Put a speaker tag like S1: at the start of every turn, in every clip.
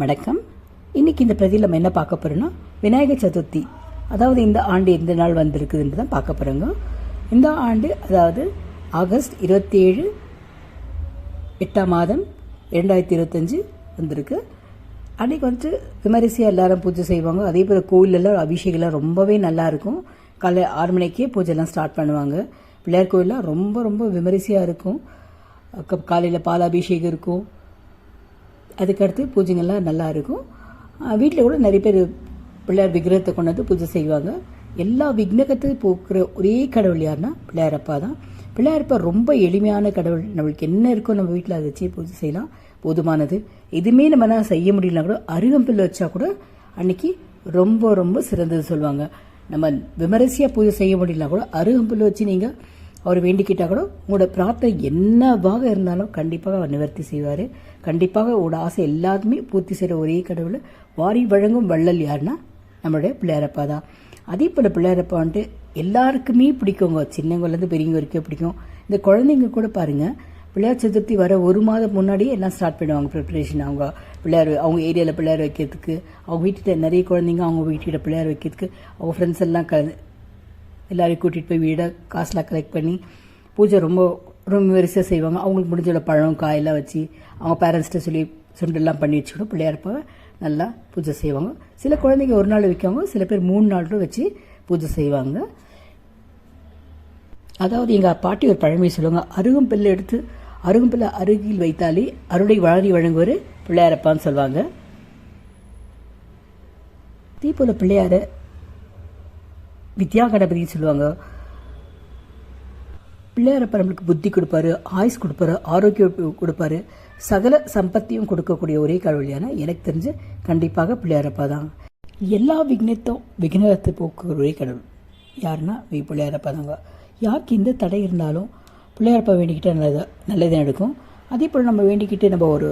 S1: வணக்கம். இன்னைக்கு இந்த பிரதியில் நம்ம என்ன பார்க்க போகிறோன்னா விநாயகர் சதுர்த்தி. அதாவது இந்த ஆண்டு எந்த நாள் வந்திருக்குதுன்னு தான் பார்க்க போகிறோங்க இந்த ஆண்டு அதாவது ஆகஸ்ட் இருபத்தி ஏழு எட்டாம் மாதம் இரண்டாயிரத்தி இருபத்தஞ்சி வந்திருக்கு. அன்றைக்கி வந்துட்டு விமரிசையாக எல்லாரும் பூஜை செய்வாங்க. அதே போல் கோயிலெல்லாம் அபிஷேகம்லாம் ரொம்பவே நல்லாயிருக்கும் காலை ஆறு மணிக்கே பூஜைலாம் ஸ்டார்ட் பண்ணுவாங்க. பிள்ளையார் கோயிலெலாம் ரொம்ப ரொம்ப விமரிசையாக இருக்கும். காலையில் பால் அபிஷேகம் இருக்கும். அதுக்கடுத்து பூஜைங்கள்லாம் நல்லா இருக்கும் வீட்டில் கூட நிறைய பேர் பிள்ளையார் விக்கிரகத்தை கொண்டு வந்து பூஜை செய்வாங்க. எல்லா விக்னகத்தையும் போக்குற ஒரே கடவுள் யாருன்னா பிள்ளையாரப்பா தான். பிள்ளையாரப்பா ரொம்ப எளிமையான கடவுள். நம்மளுக்கு என்ன இருக்கோ நம்ம வீட்டில் அதை வச்சு பூஜை செய்யலாம். போதுமானது. எதுவுமே நம்ம செய்ய முடியலனா கூட அருகம்பில் வச்சா கூட அன்னைக்கு ரொம்ப ரொம்ப சிறந்தது சொல்லுவாங்க. நம்ம விமரிசையாக பூஜை செய்ய முடியலனா கூட அருகம்பில் வச்சு நீங்கள் அவர் வேண்டிக்கிட்டா கூட உங்களோட பிரார்த்தனை என்னவாக இருந்தாலும் கண்டிப்பாக அவர் நிவர்த்தி செய்வார். கண்டிப்பாக உங்களோட ஆசை எல்லாத்துமே பூர்த்தி செய்கிற ஒரே கடவுள். வாரி வழங்கும் வள்ளல் யாருன்னா நம்மளுடைய பிள்ளையாரப்பா தான். அதே போல் பிள்ளையாரப்பா வந்துட்டு எல்லாருக்குமே பிடிக்குங்க. சின்னவங்கலேருந்து பெரியவங்க வரைக்கும் பிடிக்கும். இந்த குழந்தைங்க கூட பாருங்கள் பிள்ளையார் சதுர்த்தி வர ஒரு மாதம் முன்னாடியே எல்லாம் ஸ்டார்ட் பண்ணுவாங்க ப்ரிப்பரேஷன் அவங்க பிள்ளையார் அவங்க ஏரியாவில் பிள்ளையார் வைக்கிறதுக்கு அவங்க வீட்டில் நிறைய குழந்தைங்க அவங்க வீட்டில் பிள்ளையார் வைக்கிறதுக்கு அவங்க ஃப்ரெண்ட்ஸ் எல்லாம் க எல்லாரையும் கூட்டிகிட்டு போய் வீடை காசுலாம் கலெக்ட் பண்ணி பூஜை ரொம்ப ரொம்ப வரிசையாக செய்வாங்க. அவங்களுக்கு முடிஞ்ச பழம் காயெல்லாம் வச்சு அவங்க பேரண்ட்ஸ்கிட்ட சொல்லி சுண்டெல்லாம் பண்ணி வச்சுக்கணும் பிள்ளையாரப்ப நல்லா பூஜை செய்வாங்க. சில குழந்தைங்க ஒரு நாள் வைக்காங்க சில பேர் மூணு நாள் வச்சு பூஜை செய்வாங்க. அதாவது எங்கள் பாட்டி ஒரு பழமையை சொல்லுவாங்க அருகம்பிள்ளை எடுத்து அருகம்பிள்ளை அருகில் வைத்தாலே அருளை வளரி வழங்குவார் பிள்ளையாரப்பான்னு சொல்லுவாங்க. தீபோல பிள்ளையாரை வித்யா கணபதி சொல்லுவாங்க. பிள்ளையாரப்ப நம்மளுக்கு புத்தி கொடுப்பாரு ஆயுஸ் கொடுப்பாரு ஆரோக்கியம் கொடுப்பாரு. சகல சம்பத்தியும் கொடுக்கக்கூடிய ஒரே கடவுளியான எனக்கு தெரிஞ்சு கண்டிப்பாக பிள்ளையாரப்பா தான். எல்லா விக்னத்தும் விக்னத்தை போக்குற ஒரே கடவுள். யாருன்னா வி பிள்ளையாரப்பா தாங்க. யாருக்கு எந்த தடை இருந்தாலும் பிள்ளையாரப்பா வேண்டிக்கிட்டே நல்லது நல்லதே நடக்கும். அதே போல் நம்ம வேண்டிக்கிட்டு நம்ம ஒரு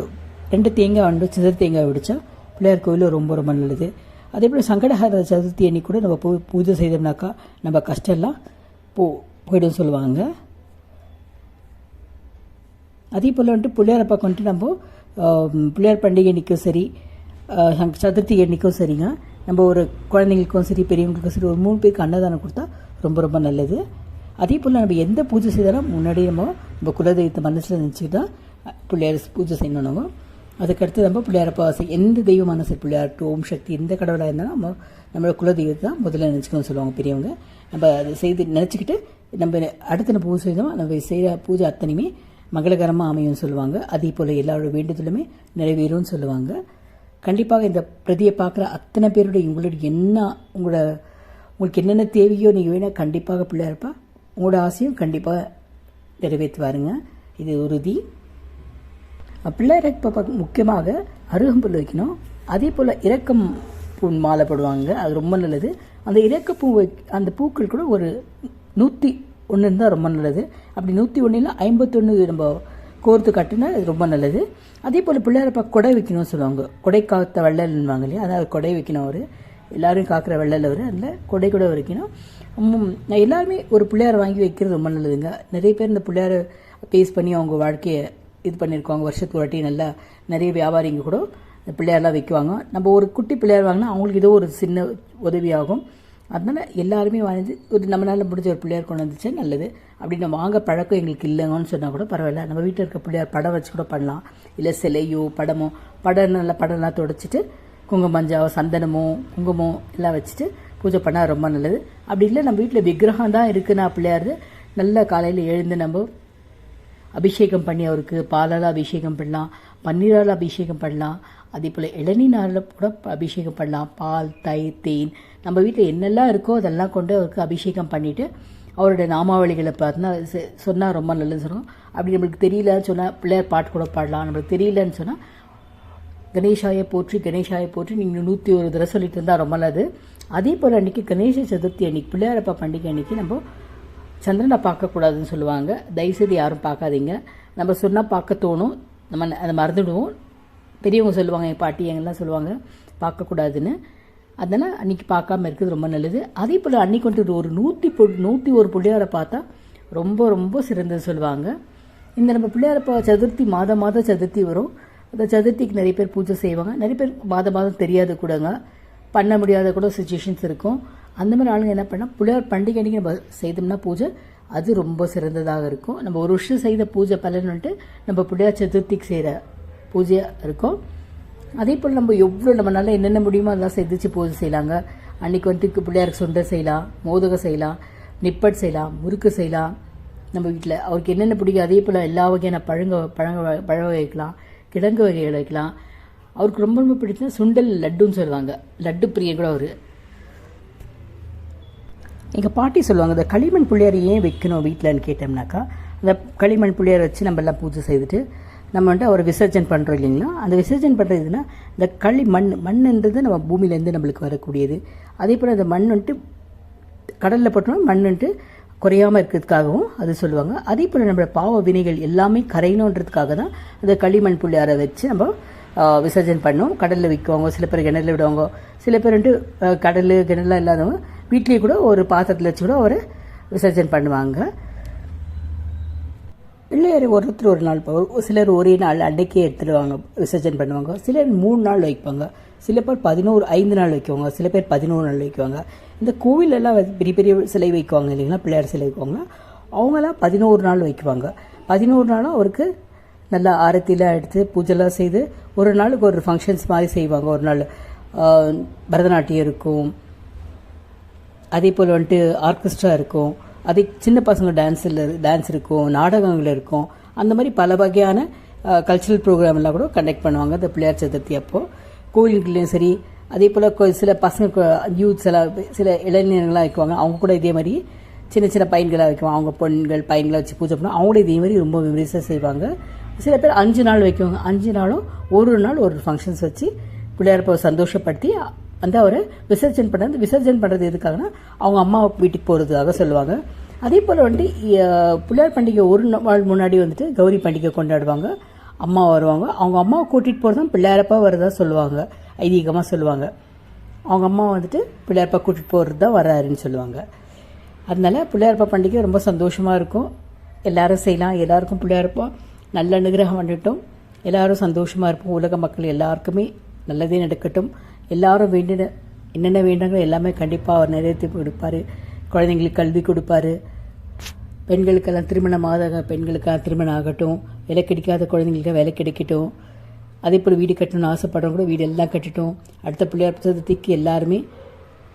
S1: ரெண்டு தேங்காய் வந்து சிதறு தேங்காய் விடிச்சா பிள்ளையார் கோயிலில் ரொம்ப ரொம்ப நல்லது. அதே போல் சங்கடஹர சதுர்த்தி அன்னைக்கு கூட நம்ம பூ பூஜை செய்தோம்னாக்கா நம்ம கஷ்டம்லாம் போ போய்டும் சொல்லுவாங்க. அதே போல் வந்துட்டு பிள்ளையாரப்பா வந்துட்டு நம்ம பிள்ளையார் பண்டிகை அன்றைக்கும் சரி சதுர்த்தி அன்றைக்கும் சரிங்க. நம்ம ஒரு குழந்தைங்களுக்கும் சரி பெரியவங்களுக்கும் சரி ஒரு மூணு பேருக்கு அன்னதானம் கொடுத்தா ரொம்ப ரொம்ப நல்லது. அதே போல் நம்ம எந்த பூஜை செய்தாலும் முன்னாடியே நம்ம நம்ம குலதெய்வத்தை மனசில் நினச்சிட்டு தான் பிள்ளையார் பூஜை செய்யணும் நம்ம அதுக்கடுத்து நம்ம பிள்ளையாரப்பா செய் எந்த தெய்வமான சரி பிள்ளையார் ஓம் சக்தி எந்த கடவுளாக இருந்தாலும் நம்ம நம்மளோட குலதெய்வத்தை தான் முதல்ல நினச்சிக்கணும்னு சொல்லுவாங்க பெரியவங்க. நம்ம அதை செய்து நினச்சிக்கிட்டு நம்ம அடுத்த நம்ம பூஜை செய்தோம் நம்ம செய்கிற பூஜை அத்தனையுமே மங்களகரமாக அமையும்னு சொல்லுவாங்க. அதே போல் எல்லாரோட வேண்டுதலுமே நிறைவேறும்னு சொல்லுவாங்க. கண்டிப்பாக இந்த பிரதியை பார்க்குற அத்தனை பேருடைய உங்களுடைய என்ன உங்களோட உங்களுக்கு என்னென்ன தேவையோ நீங்கள் வேணால் கண்டிப்பாக பிள்ளையாரப்பா உங்களோட ஆசையும் கண்டிப்பாக நிறைவேற்றுவாருங்க. இது உறுதி. பிள்ளையாரப்பா முக்கியமாக அருகம்புல் வைக்கணும். அதே போல் இறக்கம் பூ மாலை போடுவாங்க அது ரொம்ப நல்லது. அந்த இறக்கப்பூ அந்த பூக்கள் கூட ஒரு நூற்றி ஒன்று இருந்தால் ரொம்ப நல்லது. அப்படி நூற்றி ஒன்றில் ஐம்பத்தொன்று நம்ம கோர்த்து கட்டினா அது ரொம்ப நல்லது. அதே போல் பிள்ளையாரப்பா கொடை வைக்கணும்னு சொல்லுவாங்க. கொடை காத்த வெள்ளல்வாங்க இல்லையா? அதாவது கொடை வைக்கணும் அவர். எல்லோரும் காக்கிற வெள்ளல் அவர். அதில் கொடை கூட வைக்கணும். எல்லாருமே ஒரு பிள்ளையார் வாங்கி வைக்கிறது ரொம்ப நல்லதுங்க. நிறைய பேர் இந்த பிள்ளையாரை பேஸ் பண்ணி அவங்க வாழ்க்கையை இது பண்ணியிருக்காங்க வருஷத்துக்கு வாட்டி நல்லா நிறைய வியாபாரிங்க கூட பிள்ளையாரெலாம் வைக்குவாங்க. நம்ம ஒரு குட்டி பிள்ளையார் வாங்கினா அவங்களுக்கு ஏதோ ஒரு சின்ன உதவியாகும். அதனால் எல்லாருமே வாங்கி ஒரு நம்மளால் முடிஞ்ச ஒரு பிள்ளையார் கொண்டு வந்துச்சு நல்லது. அப்படி நம்ம வாங்க பழக்கம் எங்களுக்கு இல்லைங்கன்னு சொன்னால் கூட பரவாயில்ல. நம்ம வீட்டில் இருக்க பிள்ளையார் படம் வச்சு கூட பண்ணலாம். இல்லை சிலையோ படமோ படம் நல்லா படம்லாம் தொடச்சிட்டு குங்குமஞ்சாவோ சந்தனமோ குங்குமம் எல்லாம் வச்சுட்டு பூஜை பண்ணால் ரொம்ப நல்லது. அப்படி இல்லை நம்ம வீட்டில் விக்கிரகம் தான் இருக்குன்னா பிள்ளையார் நல்ல காலையில் எழுந்து நம்ம அபிஷேகம் பண்ணி அவருக்கு பாலால் அபிஷேகம் பண்ணலாம் பன்னீரால் அபிஷேகம் பண்ணலாம். அதே போல் இளநீனாரில் கூட அபிஷேகம் பண்ணலாம். பால் தயிர் தேன். நம்ம வீட்டில் என்னெல்லாம் இருக்கோ அதெல்லாம் கொண்டு அவருக்கு அபிஷேகம் பண்ணிவிட்டு அவருடைய நாமாவளிகளை பார்த்தா சொன்னால் ரொம்ப நல்லது சொல்லுவோம் அப்படி நம்மளுக்கு தெரியலன்னு சொன்னால் பிள்ளையார் பாட்டு கூட பாடலாம். நம்மளுக்கு தெரியலன்னு சொன்னால் கணேஷாயை போற்றி கணேஷாயை போற்றி நீங்கள் நூற்றி ஒரு தடவை சொல்லிட்டு இருந்தால் ரொம்ப நல்லது. அதே போல் அன்றைக்கி கணேச சதுர்த்தி அன்னைக்கு பிள்ளையாரப்பா பண்டிகை அன்றைக்கி நம்ம சந்திரனை பார்க்கக்கூடாதுன்னு சொல்லுவாங்க. தயவுசெய்து யாரும் பார்க்காதீங்க. நம்ம சொன்னால் பார்க்க தோணும். நம்ம அதை மறந்துடுவோம். பெரியவங்க சொல்லுவாங்க என் பாட்டி எங்கெல்லாம் சொல்லுவாங்க பார்க்கக்கூடாதுன்னு. அதனால் அன்றைக்கி பார்க்காம இருக்கிறது ரொம்ப நல்லது. அதே போல் அன்றைக்கி வந்துட்டு ஒரு நூற்றி பொ நூற்றி ஒரு பிள்ளையாரை பார்த்தா ரொம்ப ரொம்ப சிறந்தது சொல்லுவாங்க. இந்த நம்ம பிள்ளையாரப்பா சதுர்த்தி மாதம் மாதம் சதுர்த்தி வரும். அந்த சதுர்த்திக்கு நிறைய பேர் பூஜை செய்வாங்க. நிறைய பேர் மாதம் மாதம் தெரியாது கூடங்க. பண்ண முடியாத கூட சுச்சுவேஷன்ஸ் இருக்கும். அந்த மாதிரி ஆளுங்க என்ன பண்ணால் பிள்ளையார் பண்டிகை அன்னைக்கு நம்ம செய்தோம்னா பூஜை அது ரொம்ப சிறந்ததாக இருக்கும். நம்ம ஒரு வருஷம் செய்த பூஜை பலன் வந்துட்டு நம்ம பிள்ளையார் சதுர்த்திக்கு செய்கிற பூஜையாக இருக்கும். அதே போல் நம்ம எவ்வளோ நம்மளால் என்னென்ன முடியுமோ அதெல்லாம் செதுச்சு பூஜை செய்யலாங்க. அன்னைக்கு வந்துட்டு பிள்ளையாருக்கு சுண்டல் செய்யலாம் மோதகம் செய்யலாம் நிப்பட் செய்யலாம் முறுக்கு செய்யலாம். நம்ம வீட்டில் அவருக்கு என்னென்ன பிடிக்கும் அதே போல் எல்லா வகையான பழங்க பழங்க வ- பழ வகை வைக்கலாம் கிழங்கு வகைகள் வைக்கலாம். அவருக்கு ரொம்ப ரொம்ப பிடிச்சா சுண்டல் லட்டுன்னு சொல்லுவாங்க. லட்டு பிரியன் கூட அவர். எங்கள் பாட்டி சொல்லுவாங்க இந்த களிமண் புள்ளியார் ஏன் வைக்கணும் வீட்டிலன்னு கேட்டோம்னாக்கா அந்த களிமண் புள்ளியார் வச்சு நம்ம எல்லாம் பூஜை செய்துட்டு நம்ம வந்துட்டு அவரை விசர்ஜன் பண்ணுறோம் இல்லைங்களா? அந்த விசர்ஜன் பண்ணுறதுன்னா இந்த களி மண் மண்ணுன்றது நம்ம பூமியிலேருந்து நம்மளுக்கு வரக்கூடியது. அதே போல் அந்த மண் வந்துட்டு கடலில் போட்டோம்னா மண் வந்துட்டு குறையாமல் இருக்கிறதுக்காகவும் அது சொல்லுவாங்க. அதே போல் நம்மளோட பாவ வினைகள் எல்லாமே கரையணுன்றதுக்காக தான் அந்த களிமண் புள்ளியாரை வச்சு நம்ம விசர்ஜன் பண்ணும். கடலில் விற்குவாங்க சில பேர் கிணறுல விடுவாங்க. சில பேர் வந்துட்டு கடல் கிணறுலாம் இல்லாதவங்க வீட்லேயே கூட ஒரு பாத்திரத்தில் வச்சு கூட அவரை விசர்ஜன் பண்ணுவாங்க. பிள்ளையார் ஒருத்தர் ஒரு நாள் போ- சிலர் ஒரே நாள் அன்னைக்கே எடுத்துடுவாங்க விசர்ஜன் பண்ணுவாங்க. சிலர் மூணு நாள் வைப்பாங்க. சில பேர் பதினோரு ஐந்து நாள் வைக்குவாங்க. சில பேர் பதினோரு நாள் வைக்குவாங்க. இந்த கோவிலெல்லாம் பெரிய பெரிய சிலை வைக்குவாங்க இல்லைங்களா? பிள்ளையார் சிலை வைக்குவாங்க. அவங்களாம் பதினோரு நாள் வைக்குவாங்க. பதினோரு நாளும் அவருக்கு நல்லா ஆரத்திலாம் எடுத்து பூஜைலாம் செய்து ஒரு நாளுக்கு ஒரு ஃபங்க்ஷன்ஸ் மாதிரி செய்வாங்க. ஒரு நாள் பரதநாட்டியம் இருக்கும். அதே போல் வந்துட்டு ஆர்கெஸ்ட்ரா இருக்கும். அதே சின்ன பசங்க டான்ஸில் டான்ஸ் இருக்கும் நாடகங்கள் இருக்கும். அந்த மாதிரி பல வகையான கல்ச்சுரல் ப்ரோக்ராம் எல்லாம் கூட கண்டக்ட் பண்ணுவாங்க. இந்த பிள்ளையார் சதுர்த்தி அப்போ. கோயில்கள்லையும் சரி அதே போல் சில பசங்க யூத்ஸ் எல்லாம் சில இளைஞர்கள்லாம் வைக்குவாங்க அவங்க கூட இதே மாதிரி சின்ன சின்ன பையன்களாக வைக்குவாங்க அவங்க பெண்கள் பையன்களை வச்சு பூஜை பண்ணுவாங்க. அவங்களும் இதே மாதிரி ரொம்ப மெமரிஸாக செய்வாங்க. சில பேர் அஞ்சு நாள் வைக்குவாங்க. அஞ்சு நாளும் ஒரு ஒரு நாள் ஒரு ஃபங்க்ஷன்ஸ் வச்சு பிள்ளையார் சந்தோஷப்படுத்தி வந்து அவரை விசர்ஜன் பண்ணுறது விசர்ஜன் பண்ணுறது எதுக்காகனா அவங்க அம்மா வீட்டுக்கு போகிறதுக்காக சொல்லுவாங்க. அதே போல் வந்துட்டு பிள்ளையார் பண்டிகை ஒரு நாள் முன்னாடி வந்துட்டு கௌரி பண்டிகை கொண்டாடுவாங்க. அம்மா வருவாங்க. அவங்க அம்மாவை கூட்டிகிட்டு போகிறது தான் பிள்ளையாரப்பா வரதா சொல்லுவாங்க. ஐதீகமாக சொல்லுவாங்க. அவங்க அம்மா வந்துட்டு பிள்ளையாரப்பா கூட்டிகிட்டு போகிறது தான் வராருன்னு சொல்லுவாங்க. அதனால பிள்ளையாரப்பா பண்டிகை ரொம்ப சந்தோஷமாக இருக்கும். எல்லாரும் செய்யலாம். எல்லாருக்கும் பிள்ளையாரப்பா நல்ல அனுகிரகம் பண்ணட்டும் எல்லாரும் சந்தோஷமாக இருப்போம். உலக மக்கள் எல்லாருக்குமே நல்லதே நடக்கட்டும். எல்லாரும் வேண்டின என்னென்ன வேண்டாங்களோ எல்லாமே கண்டிப்பாக அவர் நிறைவேற்றி கொடுப்பாரு. குழந்தைங்களுக்கு கல்வி கொடுப்பாரு. பெண்களுக்கெல்லாம் திருமணம் ஆக பெண்களுக்கெல்லாம் திருமணம் ஆகட்டும். வேலை கிடைக்காத குழந்தைங்களுக்கு வேலை கிடைக்கட்டும். அதே போல் வீடு கட்டணும்னு ஆசைப்படுறவங்க கூட வீடு எல்லாம் கட்டிட்டோம். அடுத்த பிள்ளையார் சதுர்த்திக்கு எல்லாருமே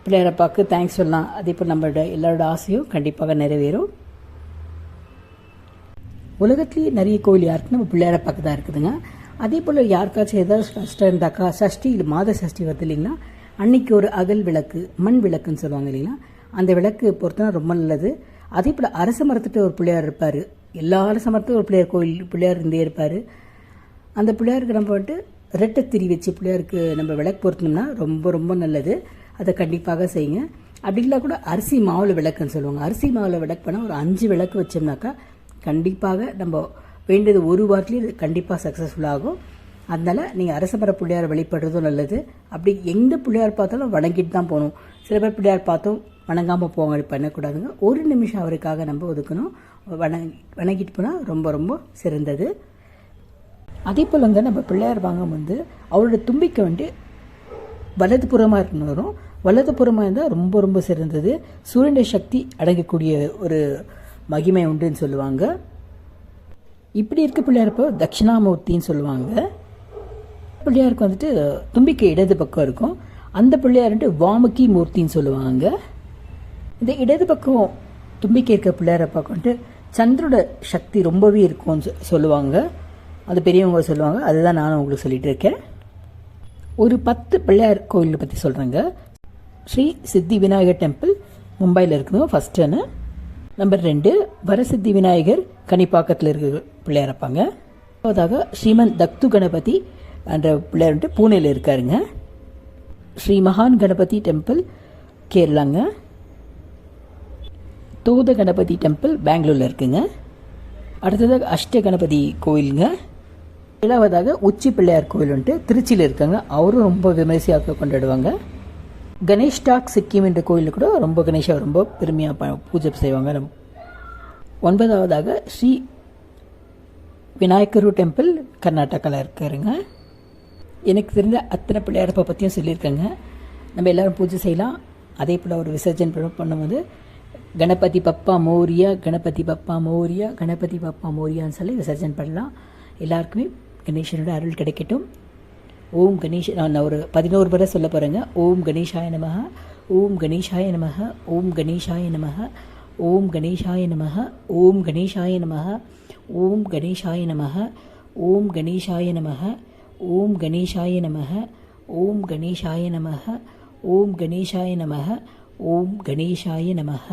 S1: பிள்ளையாரப்பாவுக்கு தேங்க்ஸ் சொல்லலாம். அதே போல் நம்மளோட எல்லாரோட ஆசையும் கண்டிப்பாக நிறைவேறும். உலகத்துலேயே நிறைய கோயில் யாருக்கு நம்ம பிள்ளையாரப்பாக்கு தான் இருக்குதுங்க. அதே போல் யாருக்காச்சும் ஏதாவது கஷ்டம் இருந்தாக்கா சஷ்டி இல்லை மாத சஷ்டி வருது இல்லைங்களா? அன்னைக்கு ஒரு அகல் விளக்கு மண் விளக்குன்னு சொல்லுவாங்க இல்லைங்களா? அந்த விளக்கு பொறுத்தனா ரொம்ப நல்லது. அதே போல் அரச மரத்துட்டு ஒரு பிள்ளையார் இருப்பார். எல்லா அரச மரத்துக்கும் ஒரு பிள்ளையார் கோயில் பிள்ளையார் இருந்தே இருப்பார். அந்த பிள்ளையாருக்கு நம்ம வந்துட்டு ரெட்டை திரி வச்சு பிள்ளையாருக்கு நம்ம விளக்கு பொருத்தணும்னா ரொம்ப ரொம்ப நல்லது. அதை கண்டிப்பாக செய்யுங்க. அப்படி இல்லை கூட அரிசி மாவில் விளக்குன்னு சொல்லுவாங்க. அரிசி மாவில் விளக்கு பண்ணால் ஒரு அஞ்சு விளக்கு வச்சோம்னாக்கா கண்டிப்பாக நம்ம வேண்டியது ஒரு வாரத்துலேயும் கண்டிப்பாக சக்ஸஸ்ஃபுல் ஆகும். அதனால் நீங்கள் அரசமர பிள்ளையார் வழிபடுறதும் நல்லது. அப்படி எந்த பிள்ளையார் பார்த்தாலும் வணங்கிட்டு தான் போகணும். சில பேர் பிள்ளையார் பார்த்தோம் வணங்காமல் போவாங்க அப்படி பண்ணக்கூடாதுங்க ஒரு நிமிஷம் அவருக்காக நம்ம ஒதுக்கணும். வணங்கி வணங்கிட்டு போனால் ரொம்ப ரொம்ப சிறந்தது. அதே போல் வந்து நம்ம பிள்ளையார் வாங்கும் வந்து அவரோட தும்பிக்கை வந்து வலதுபுறமாக இருக்கணும் வரும். வலதுபுறமாக இருந்தால் ரொம்ப ரொம்ப சிறந்தது. சூரியனுடைய சக்தி அடங்கக்கூடிய ஒரு மகிமை உண்டுன்னு சொல்லுவாங்க. இப்படி இருக்க பிள்ளையாரப்போ தட்சிணாமூர்த்தின்னு சொல்லுவாங்க. பிள்ளையாருக்கு வந்துட்டு தும்பிக்கை இடது பக்கம் இருக்கும். அந்த பிள்ளையார் வந்துட்டு வாமுகி மூர்த்தின்னு சொல்லுவாங்க. இந்த இடது பக்கம் தும்பிக்கை இருக்க பிள்ளையாரப்பா வந்துட்டு சந்திரோட சக்தி ரொம்பவே இருக்கும்னு சொ- சொல்லுவாங்க. அது பெரியவங்க சொல்லுவாங்க. அதுதான் நானும் உங்களுக்கு சொல்லிட்டு இருக்கேன். ஒரு பத்து பிள்ளையார் கோயிலை பற்றி சொல்கிறேங்க ஸ்ரீ சித்தி விநாயகர் டெம்பிள் மும்பையில் இருக்குதுங்க ஃபஸ்ட்டுன்னு நம்பர் ரெண்டு வரசித்தி விநாயகர் கனிப்பாக்கத்தில் இருக்க பிள்ளையார் இருப்பாங்க. அதாவது ஸ்ரீமன் தக்து கணபதி என்ற பிள்ளையார் வந்துட்டு பூனேல இருக்காருங்க. ஸ்ரீ மகான் கணபதி டெம்பிள் கேரளாங்க. தூத கணபதி டெம்பிள் பெங்களூரில் இருக்குங்க. அடுத்ததாக அஷ்ட கணபதி கோயிலுங்க. ஏழாவதாக உச்சி பிள்ளையார் கோயில் வந்துட்டு திருச்சியில் இருக்காங்க. அவரும் ரொம்ப விமரிசையாக கொண்டாடுவாங்க. கணேஷ் டாக் சிக்கிம் என்ற கோயிலில் கூட ரொம்ப கணேஷாக ரொம்ப பெருமையாக ப- பூஜை செய்வாங்க. ஒன்பதாவதாக ஸ்ரீ விநாயகரு டெம்பிள் கர்நாடகாவில் இருக்காருங்க. எனக்கு தெரிஞ்ச அத்தனை பிள்ளையாரப்பை பற்றியும் சொல்லியிருக்கேங்க. நம்ம எல்லாரும் பூஜை செய்யலாம். அதே போல் ஒரு விசர்ஜன் பண்ணும்போது கணபதி பப்பா மோரியா கணபதி பப்பா மோரியா கணபதி பப்பா மோரியான்னு சொல்லி விசர்ஜன் பண்ணலாம். எல்லாருக்குமே கணேசனோட அருள் கிடைக்கட்டும். ஓம் கணேஷ் நான் ஒரு பதினோரு முறை சொல்ல போகிறேங்க ஓம் கணேஷாய நமக ஓம் கணேஷாய நமக ஓம் கணேஷாய நமக ஓம் கணேஷாய நமக ஓம் கணேஷாய நமக ஓம் கணேஷாய நமக ஓம் கணேஷாய நமக ஓம் கணேஷாய நமக ஓம் கணேஷாய நமக ஓம் கணேஷாய நமக ஓம் கணேஷாய நமக